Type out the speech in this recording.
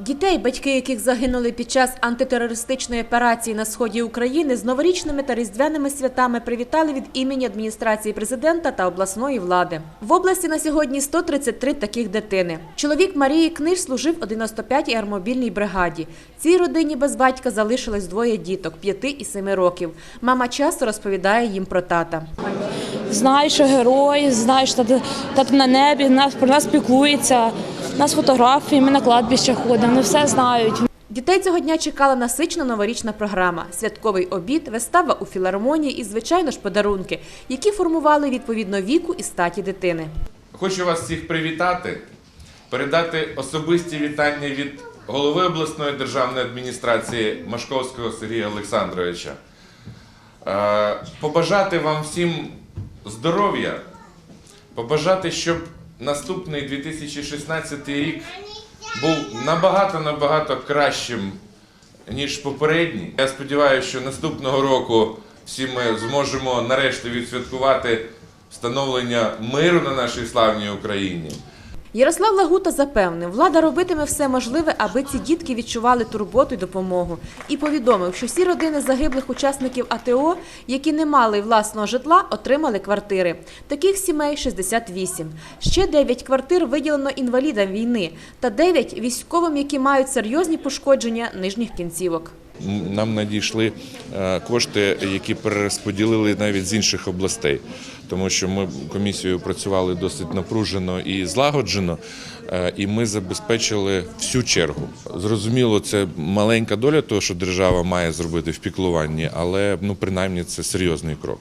Дітей, батьки яких загинули під час антитерористичної операції на сході України, з новорічними та різдвяними святами привітали від імені адміністрації президента та обласної влади. В області на сьогодні 133 таких дитини. Чоловік Марії Книж служив у 95-й армобільній бригаді. Цій родині без батька залишилось двоє діток 5 і 7 років. Мама часто розповідає їм про тата. Знаю, що герой, знаю, що на небі, нас про нас піклується, у нас фотографії, ми на кладбище ходимо, вони все знають. Дітей цього дня чекала насичена новорічна програма, святковий обід, вистава у філармонії і, звичайно ж, подарунки, які формували відповідно віку і статі дитини. Хочу вас всіх привітати, передати особисті вітання від голови обласної державної адміністрації Машковського Сергія Олександровича. Е, Побажати вам всім здоров'я, побажати, щоб наступний 2016 рік був набагато-набагато кращим, ніж попередній. Я сподіваюся, що наступного року всі ми зможемо нарешті відсвяткувати встановлення миру на нашій славній Україні. Ярослав Лагута запевнив, влада робитиме все можливе, аби ці дітки відчували турботу й допомогу. І повідомив, що всі родини загиблих учасників АТО, які не мали власного житла, отримали квартири. Таких сімей 68. Ще 9 квартир виділено інвалідам війни та 9 – військовим, які мають серйозні пошкодження нижніх кінцівок. Нам надійшли е, кошти, які перерозподілили навіть з інших областей, тому що ми комісією працювали досить напружено і злагоджено, е, і ми забезпечили всю чергу. Зрозуміло, це маленька доля того, що держава має зробити в піклуванні, але ну принаймні це серйозний крок.